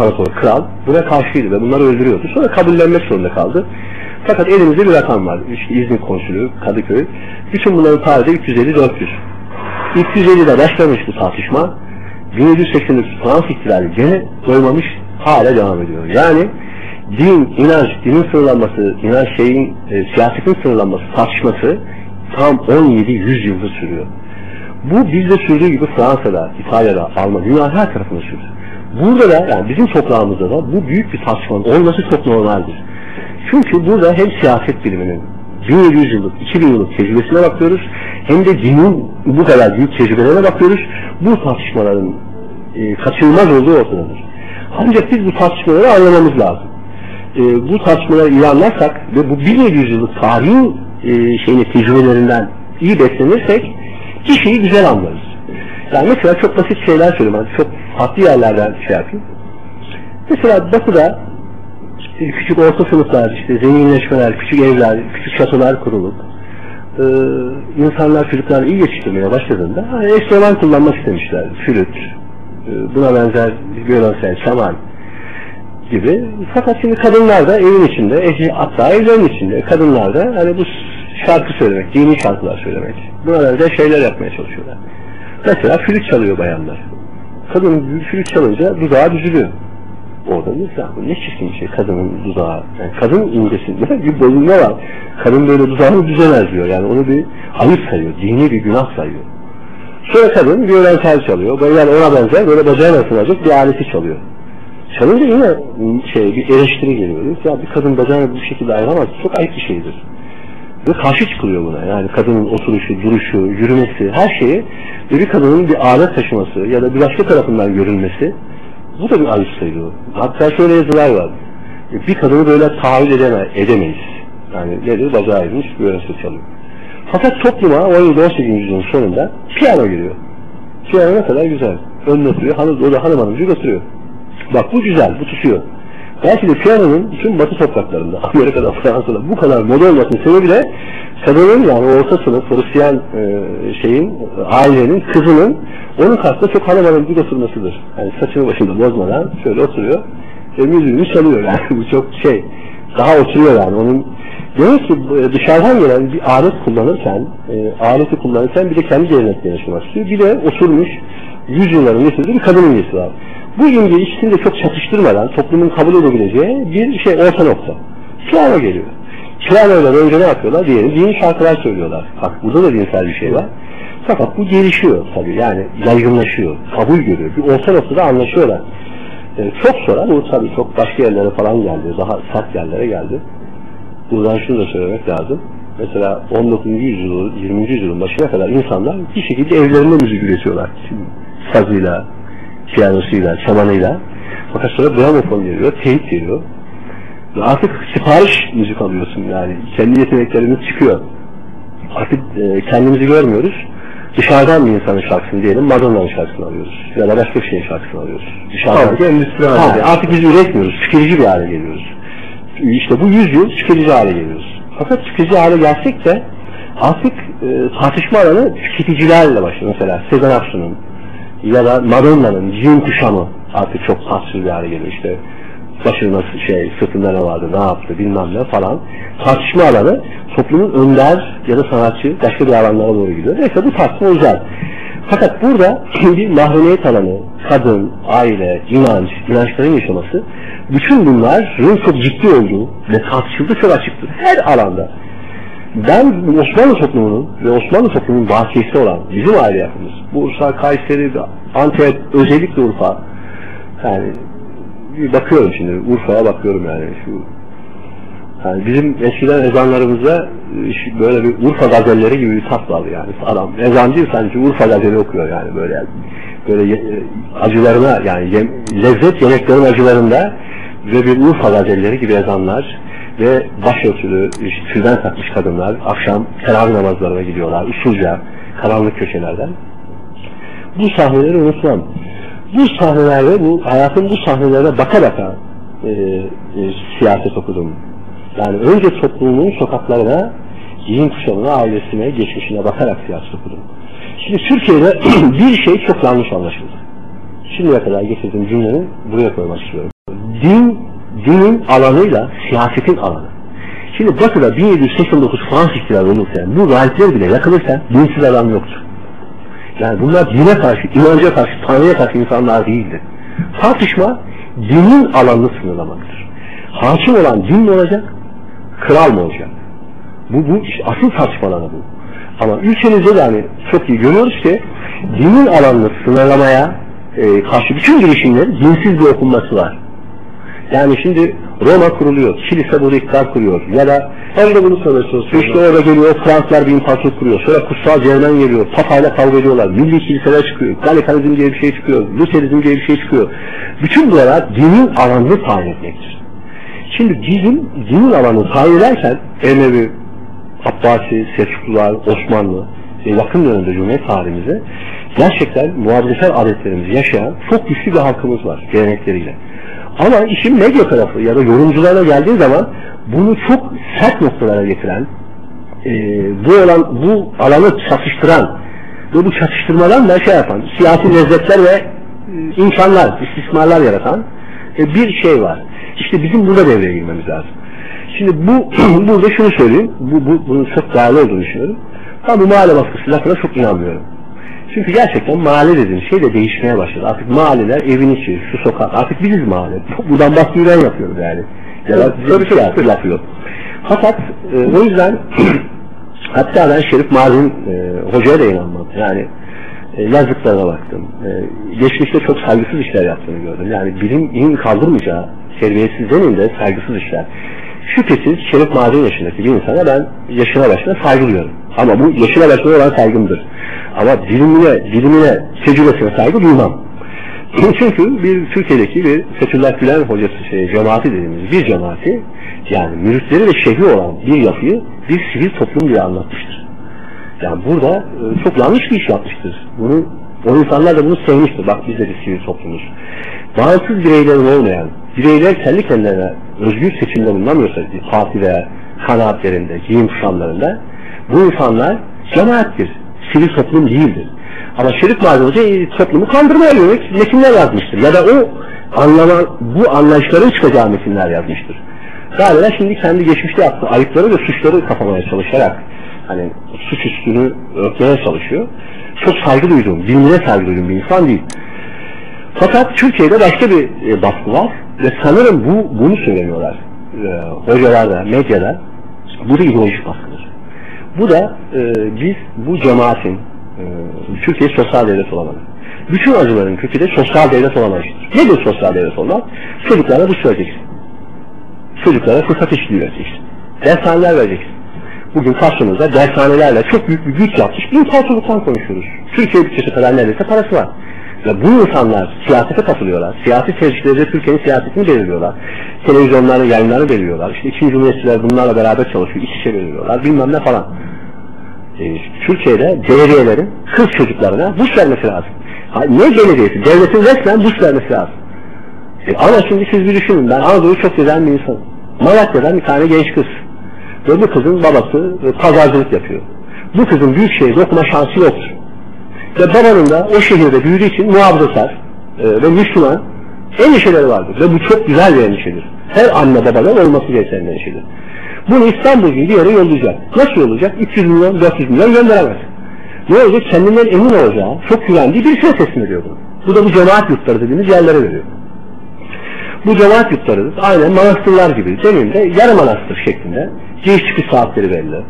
İmparator, kral buna karşıydı ve bunları öldürüyordu. Sonra kabullenmek zorunda kaldı. Fakat elimizde bir rakam var. İşte İzmir Konsülü, Kadıköy. Bütün bunların tarihi 350-400. 350'de başlamış bu tartışma. 1780'lik Fransız ihtilali gene doymamış hala devam ediyor. Yani din, inanç, dinin sınırlanması, inanç şeyin, e, siyasetin sınırlanması, tartışması tam 17-100 yılda sürüyor. Bu bizde sürdüğü gibi Fransa'da, İtalya'da, Almanya, dünya her tarafında sürdü. Burada da yani bizim toprağımızda da bu büyük bir tartışmanın olması çok normaldir. Çünkü burada hem siyaset biliminin 1700 yıllık, 2000 yıllık tecrübesine bakıyoruz. Hem de dinin bu kadar büyük tecrübelerine bakıyoruz. Bu tartışmaların e, kaçınılmaz olduğu ortadadır. Ancak biz bu tartışmaları anlamamız lazım. E, bu tartışmaları iyi anlarsak ve bu 1700 yıllık tarihin e, şeyine, tecrübelerinden iyi beslenirsek bir şeyi güzel anlarız. Yani mesela çok basit şeyler söyleyeyim. Yani çok farklı yerlerden şey yapayım. Mesela Batı'da küçük orta sınıflar, işte zenginleşmeler, küçük evler, küçük şatolar kurulup e, insanlar çocuklar iyi yetiştirmeye başladığında hani enstrüman kullanmak istemişler. Flüt, e, buna benzer violonsel, şaman gibi. Fakat şimdi kadınlar da evin içinde, e, hatta evlerin içinde kadınlar da hani bu şarkı söylemek, dini şarkılar söylemek. Buna benzer şeyler yapmaya çalışıyorlar. Mesela flüt çalıyor bayanlar. Kadın flüt çalınca dudağı düzülüyor. Orada mesela bu ne çirkin bir şey kadının dudağı. Yani kadın incesinde bir bozulma var. Kadın böyle dudağını düzemez diyor. Yani onu bir ayıp sayıyor. Dini bir günah sayıyor. Sonra kadın violensel çalıyor. Böyle yani ona benzer böyle bacağına ısınacak bir aleti çalıyor. Çalınca yine şey bir eleştiri geliyor. Ya bir kadın bacağını bu şekilde ayıramaz. Çok ayıp bir şeydir. Ve karşı çıkılıyor buna. Yani kadının oturuşu, duruşu, yürümesi, her şeyi bir kadının bir alet taşıması ya da bir başka tarafından görülmesi bu da bir ayıp sayılıyor. Hatta şöyle yazılar var. Bir kadını böyle tahayyül edeme, edemeyiz. Yani nedir? Bacağı ayrılmış, böyle çalıyor. Fakat topluma 17 18. yüzyılın sonunda piyano giriyor. Piyano ne kadar güzel. Önüne oturuyor, hanım, o da hanım hanımcı götürüyor. Bak bu güzel, bu tutuyor. Belki de piyanonun bütün batı topraklarında, Amerika'da, Fransa'da bu kadar moda olmasının sebebi de kadının yani orta sınıf Hristiyan e, şeyin, ailenin, kızının onun karşısında çok hanım hanımcı oturmasıdır. Yani saçını başında bozmadan şöyle oturuyor ve müziğini çalıyor yani bu çok şey, daha oturuyor yani onun Demek ki dışarıdan gelen bir alet kullanırken, e, aleti kullanırken bir de kendi geleneklerini yaşamak istiyor. Bir de oturmuş yüzyılların getirdiği bir kadın imgesi var. Bu imge ikisini çok çatıştırmadan toplumun kabul edebileceği bir şey orta nokta. Piyano geliyor. Piyanoyla önce ne yapıyorlar? Diğeri dini şarkılar söylüyorlar. Bak burada da dinsel bir şey var. Fakat bu gelişiyor tabii yani yaygınlaşıyor, kabul görüyor. Bir orta noktada anlaşıyorlar. Ee, çok sonra bu tabii çok başka yerlere falan geldi, daha sert yerlere geldi. Buradan şunu da söylemek lazım. Mesela 19. yüzyıl, 20. yüzyılın başına kadar insanlar bir şekilde evlerinde müzik üretiyorlar. Sazıyla, piyanosuyla, çamanıyla. Fakat sonra gramofon geliyor, teyip geliyor. Ve artık sipariş müzik alıyorsun yani. Kendi yeteneklerimiz çıkıyor. Artık e, kendimizi görmüyoruz. Dışarıdan bir insanın şarkısını diyelim, Madonna'nın şarkısını alıyoruz. Ya da başka bir şeyin şarkısını alıyoruz. Dışarıdan. Artık endüstri artık biz üretmiyoruz, tüketici bir hale geliyoruz. İşte bu yüzyıl tüketici hale geliyoruz. Fakat tüketici hale gelsek de artık e, tartışma alanı tüketicilerle başlıyor. Mesela Sezen Aksu'nun ya da Madonna'nın cin kuşamı artık çok tatsız bir hale geliyor. İşte başında şey sırtında ne vardı, ne yaptı bilmem ne falan. Tartışma alanı toplumun önder ya da sanatçı başka bir alanlara doğru gidiyor. Neyse bu tartışma güzel. Fakat burada bir mahremiyet alanı, kadın, aile, inanç, inançların yaşaması bütün bunların çok ciddi olduğu ve tartışıldığı çok açıktır. Her alanda. Ben Osmanlı toplumunun ve Osmanlı toplumunun bakiyesi olan bizim aile yapımız, Bursa, Kayseri, Antep, özellikle Urfa. Yani bakıyorum şimdi, Urfa'ya bakıyorum yani şu yani bizim eskiden ezanlarımızda böyle bir Urfa gazelleri gibi bir tat vardı yani. Adam ezan değil sanki Urfa gazeli okuyor yani böyle. Böyle e, acılarına yani lezzet yemeklerin acılarında ve bir Urfa gazelleri gibi ezanlar ve başörtülü işte, tülben takmış kadınlar akşam teravih namazlarına gidiyorlar usulca karanlık köşelerden. Bu sahneleri unutmam. Bu sahnelerde, bu hayatın bu sahnelerine baka baka e, e, siyaset okudum. Yani önce toplumun sokaklarına, giyin kuşamına, ailesine, geçmişine bakarak siyaset okudum. Şimdi Türkiye'de bir şey çok yanlış anlaşıldı. şimdiye kadar getirdiğim cümlenin buraya koymak istiyorum. Din, dinin alanıyla siyasetin alanı. Şimdi Batı'da 1789 Fransız ihtilali olursa bu rahipler bile yakılırsa dinsiz alan yoktur. Yani bunlar dine karşı, inanca karşı, Tanrı'ya karşı insanlar değildir. Tartışma dinin alanını sınırlamaktır. Hakim olan din mi olacak, kral mı olacak? Bu, bu işte asıl tartışma alanı bu. Ama ülkemizde de hani çok iyi görüyoruz ki dinin alanını sınırlamaya e, karşı bütün girişimlerin dinsiz bir okunması var. Yani şimdi Roma kuruluyor, kilise burada iktidar kuruyor ya da Ben de bunu söylüyorsunuz. işte orada geliyor Fransızlar bir imparatorluk kuruyor. Sonra kutsal Cermen geliyor. Papayla kavga ediyorlar. Milli kiliseler çıkıyor. Galikalizm diye bir şey çıkıyor. Luterizm diye bir şey çıkıyor. Bütün bunlar dinin alanını tayin etmektir. Şimdi bizim dinin alanını tayin ederken Emevi, Abbasi, Selçuklular, Osmanlı ve yakın dönemde Cumhuriyet tarihimizde gerçekten muhafazakar adetlerimizi yaşayan çok güçlü bir halkımız var gelenekleriyle. Ama işin medya tarafı ya da yorumculara geldiği zaman bunu çok sert noktalara getiren, e, bu olan bu alanı çatıştıran ve bu çatıştırmadan da şey yapan, siyasi lezzetler ve e, imkanlar, istismarlar yaratan e, bir şey var. İşte bizim burada devreye girmemiz lazım. Şimdi bu burada şunu söyleyeyim, bu, bu bunun çok değerli olduğunu düşünüyorum. Ben bu mahalle baskısı lafına çok inanmıyorum. Çünkü gerçekten mahalle dediğim şey de değişmeye başladı. Artık mahalleler evin içi, şu sokak, artık biziz mahalle. Buradan baskı ben yapıyoruz yani. Ya Tabii, bir şey tabii. yapıyor. Fakat e, o yüzden hatta ben Şerif Mazin e, hocaya da inanmadım. Yani e, yazdıklarına baktım. E, geçmişte çok saygısız işler yaptığını gördüm. Yani bilimin kaldırmayacağı terbiyesiz demeyeyim de saygısız işler. Şüphesiz Şerif Mazin yaşındaki bir insana ben yaşına başına saygı duyuyorum. Ama bu yaşına başına olan saygımdır. Ama bilimine, bilimine, tecrübesine saygı duymam. Çünkü bir Türkiye'deki bir Fethullah Gülen hocası şey, cemaati dediğimiz bir cemaati yani müritleri ve şehri olan bir yapıyı bir sivil toplum diye anlatmıştır. Yani burada e, çok yanlış bir iş yapmıştır. Bunu o insanlar da bunu sevmiştir. Bak biz de bir sivil toplumuz. Bağımsız bireylerin olmayan, bireyler kendi kendilerine özgür seçimde bulunamıyorsa parti veya kanaatlerinde, giyim kuşamlarında bu insanlar cemaattir. Sivil toplum değildir. Ama Şerif e, toplumu kandırmaya yönelik metinler yazmıştır. Ya da o anlama, bu anlayışların çıkacağı metinler yazmıştır. Galiba şimdi kendi geçmişte yaptığı ayıpları ve suçları kapamaya çalışarak hani suç üstünü örtmeye çalışıyor. Çok saygı duyduğum, dinine saygı duyduğum bir insan değil. Fakat Türkiye'de başka bir e, baskı var ve sanırım bu bunu söylemiyorlar. E, hocalar da, medyada. Bu da ideolojik baskıdır. Bu da e, biz bu cemaatin e, Türkiye sosyal devlet olamadı. Bütün acıların kökü de sosyal devlet olamayıştır. Nedir sosyal devlet olmak? Çocuklara bu söyleyeceksin. Çocuklara fırsat eşitliği vereceksin. Dershaneler vereceksin. Bugün karşımızda dershanelerle çok büyük bir güç yapmış bir konuşuyoruz. Türkiye bütçesi kadar neredeyse parası var. Ve bu insanlar siyasete katılıyorlar. Siyasi tercihlerinde Türkiye'nin siyasetini belirliyorlar. Televizyonların yayınlarını belirliyorlar. İşte ikinci cumhuriyetçiler bunlarla beraber çalışıyor. İç içe belirliyorlar. Bilmem ne falan. Ee, Türkiye'de belediyelerin kız çocuklarına burs vermesi lazım. Ha, ne belediyesi? Devletin resmen burs vermesi lazım. E, ama şimdi siz bir düşünün. Ben Anadolu'yu çok gezen bir insanım. Malatya'dan bir tane genç kız. Ve bu kızın babası e, pazarcılık yapıyor. Bu kızın büyük şehirde okuma şansı yoktur. Ve babanın da o şehirde büyüdüğü için muhafazakar e, ve Müslüman endişeleri vardır. Ve bu çok güzel bir endişedir. Her anne babadan olması gereken endişedir. Bunu İstanbul gibi bir yere yollayacak. Nasıl yollayacak? 300 milyon, 400 milyon gönderemez. Ne olacak? Kendinden emin olacağı, çok güvendiği birisine teslim ediyor bunu. Bu da bu cemaat yurtları dediğimiz yerlere veriyor. Bu cemaat yurtları aynen manastırlar gibi. Demeyeyim de yarı manastır şeklinde. Giriş çıkış saatleri belli.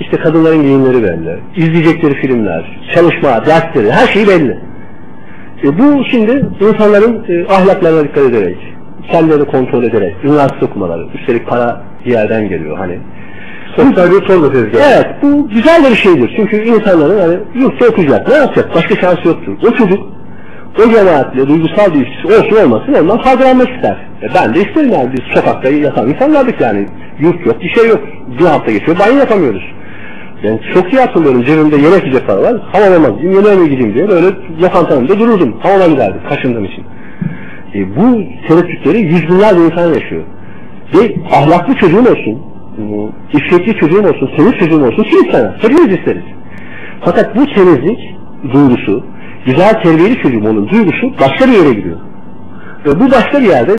İşte kadınların giyimleri belli. İzleyecekleri filmler, çalışma, dersleri, her şey belli. E bu şimdi insanların e, ahlaklarına dikkat ederek, kendilerini kontrol ederek, üniversite okumaları, üstelik para bir yerden geliyor hani. Sosyal bir sorun tezgahı. Evet bu güzel bir şeydir. Çünkü insanların hani yurtta okuyacak. Ne yapacak? Başka şansı yoktur. O çocuk o cemaatle duygusal bir ilişkisi olsun olmasın ondan faydalanmak ister. E ben de isterim yani biz sokakta yatan insanlardık yani. Yurt yok, bir şey yok. Bir hafta geçiyor, banyo yapamıyoruz. Ben çok iyi hatırlıyorum cebimde yemek yiyecek para var. Gideyim, yemeğe gideyim diye böyle lokantanın önünde dururdum. Hamama giderdim kaşındığım için. E, bu tereddütleri yüz binlerce insan yaşıyor. Ve ahlaklı çocuğun olsun, iffetli çocuğun olsun, temiz çocuğun olsun kim istemez? Hepimiz isteriz. Fakat bu temizlik duygusu güzel terbiyeli çocuğum onun duygusu başka bir yere gidiyor. Ve bu başka bir yerde